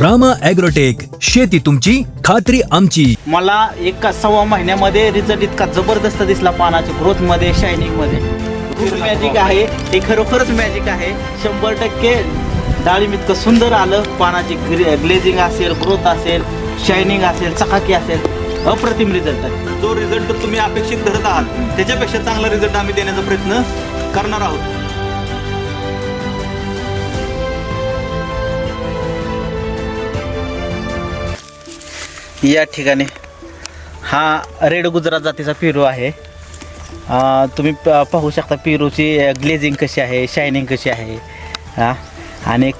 Rama agrotech शेती तुमची खात्री आमची. मला एका सव्वा महिन्यामध्ये रिझल्ट इतका जबरदस्त दिसला पानाच्या ग्रोथमध्ये शायनिंगमध्ये. मॅजिक आहे. हे खरोखरच मॅजिक आहे. शंभर टक्के डाळिंब इतकं सुंदर आलं. पानाची ग्लेझिंग असेल ग्रोथ असेल शायनिंग असेल चकाकी असेल अप्रतिम रिझल्ट आहे. जो रिझल्ट तुम्ही अपेक्षित धरत आहात त्याच्यापेक्षा चांगला रिझल्ट आम्ही देण्याचा प्रयत्न करणार आहोत. या ठिकाणी हा रेड गुजरात जातीचा पेरू आहे. तुम्ही प- पाहू शकता पेरूची ग्लेझिंग कशी आहे शायनिंग कशी आहे हा? आणि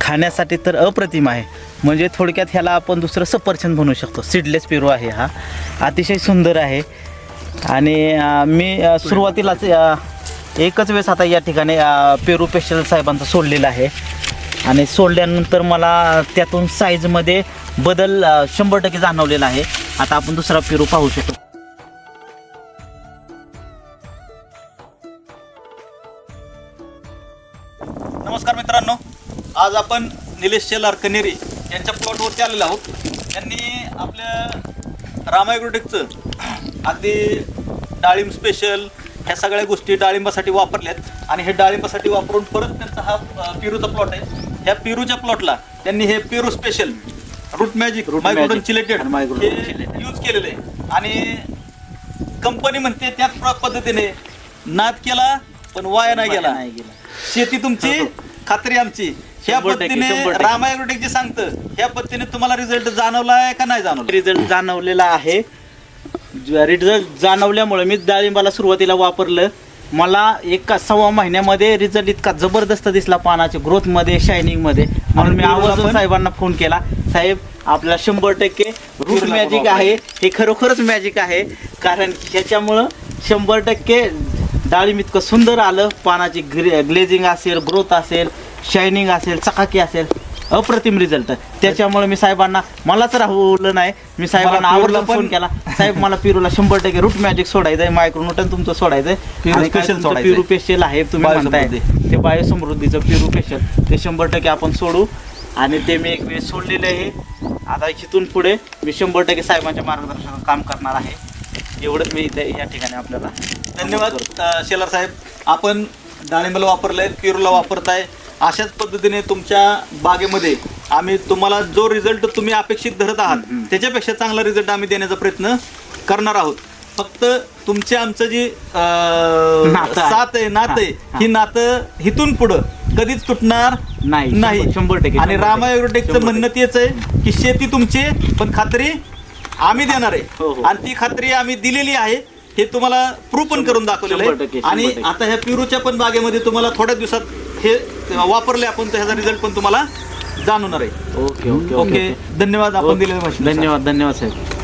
खाण्यासाठी तर अप्रतिम आहे. म्हणजे थोडक्यात ह्याला आपण दुसरं सफरचंद बनवू शकतो. सीडलेस पेरू आहे हा. अतिशय सुंदर आहे. आणि मी सुरुवातीलाच एकच वेळेस आता या ठिकाणी पेरू पेशल साहेबांचा सोडलेला आहे. आणि सोडल्यानंतर मला त्यातून साईजमध्ये बदल शंभर टक्के जाणवलेला आहे. आता आपण दुसरा पेरू पाहू शकतो. नमस्कार मित्रांनो. आज आपण निलेश शेलार कनेरी यांच्या प्लॉटवरती आलेलो आहोत. त्यांनी आपल्या रामायग्रोटेकचं अगदी डाळिंब स्पेशल ह्या सगळ्या गोष्टी डाळिंबासाठी वापरल्यात. आणि हे डाळिंबासाठी वापरून परत त्यांचा हा पेरूचा प्लॉट आहे. ह्या पेरूच्या प्लॉटला त्यांनी हे पेरू special root magic Root Magic chelated आणि हे. यूज केलेलं आहे. आणि कंपनी म्हणते त्याच प्र- पद्धतीने नाद केला पण वाया नाही गेला. नाही गेला. शेती तुमची खात्री आमची. ह्या शंभर टक्के, पद्धतीने शंभर टक्के. रामायग्रोटेक जे सांगतं ह्या पद्धतीने तुम्हाला रिझल्ट जाणवलाय का नाही जाणवला? रिझल्ट जाणवलेला आहे. रिझल्ट जाणवल्यामुळे मी डाळिंबाला सुरुवातीला वापरलं. मला एका सव्वा महिन्यामध्ये रिझल्ट इतका जबरदस्त दिसला पानाच्या ग्रोथमध्ये शायनिंगमध्ये म्हणून मी आवर्जून? साहेबांना फोन केला. साहेब आपल्याला शंभर टक्के रूट मॅजिक. आहे. हे खरोखरच मॅजिक आहे. कारण ह्याच्यामुळं शंभर टक्के डाळिंब इतकं सुंदर आलं. पानाची ग्रे ग्लेझिंग असेल ग्रोथ असेल शायनिंग असेल चकाकी असेल. अप्रतिम रिझल्ट त्याच्यामुळे मी साहेबांना मलाच राहवलं नाही. मी साहेबांना आवर्जून फोन केला. साहेब मला पिरूला शंभर टक्के रूट मॅजिक सोडायचंय मायक्रोनोटन तुमचं सोडायचंय. पेरू आणि काय special तुमचं सोडायचंय. पेरू पेशल आहे तुम्ही म्हणताय. ते बायोसमृद्धीचं पेरू पेशल ते शंभर टक्के आपण सोडू. आणि ते मी एक वेळ सोडलेलं आहे. आता इथून पुढे मी शंभर टक्के साहेबांच्या मार्गदर्शनात काम करणार आहे. एवढंच मी इथे या ठिकाणी आपल्याला धन्यवाद शेलार साहेब. आपण डाळिंबाला वापरलंय पेरूला वापरताय. अशाच पद्धतीने तुमच्या बागेमध्ये आम्ही तुम्हाला जो रिझल्ट तुम्ही अपेक्षित धरत आहात त्याच्यापेक्षा चांगला रिझल्ट आम्ही देण्याचा प्रयत्न करणार आहोत. फक्त तुमचे आमचं जी. साथ आहे नातं आहे हा, ही. नातं हिथून पुढं कधीच तुटणार नाही, शंभर- टक्के, आणि रामा एग्रोटेकचं म्हणणं तेच आहे की शेती तुमची पण खात्री आम्ही देणार हो, आहे हो. आणि ती खात्री आम्ही दिलेली आहे. हे तुम्हाला प्रूव्ह पण करून दाखवलेलं शंभर टक्के, आहे शंभर आणि टक्के. आता ह्या पिरूच्या पण बागेमध्ये तुम्हाला थोड्या दिवसात हे वापरले आपण तर ह्याचा रिझल्ट पण तुम्हाला जाणवणार आहे. ओके ओके ओके धन्यवाद आपण दिलेल्या माहितीसाठी. धन्यवाद धन्यवाद साहेब.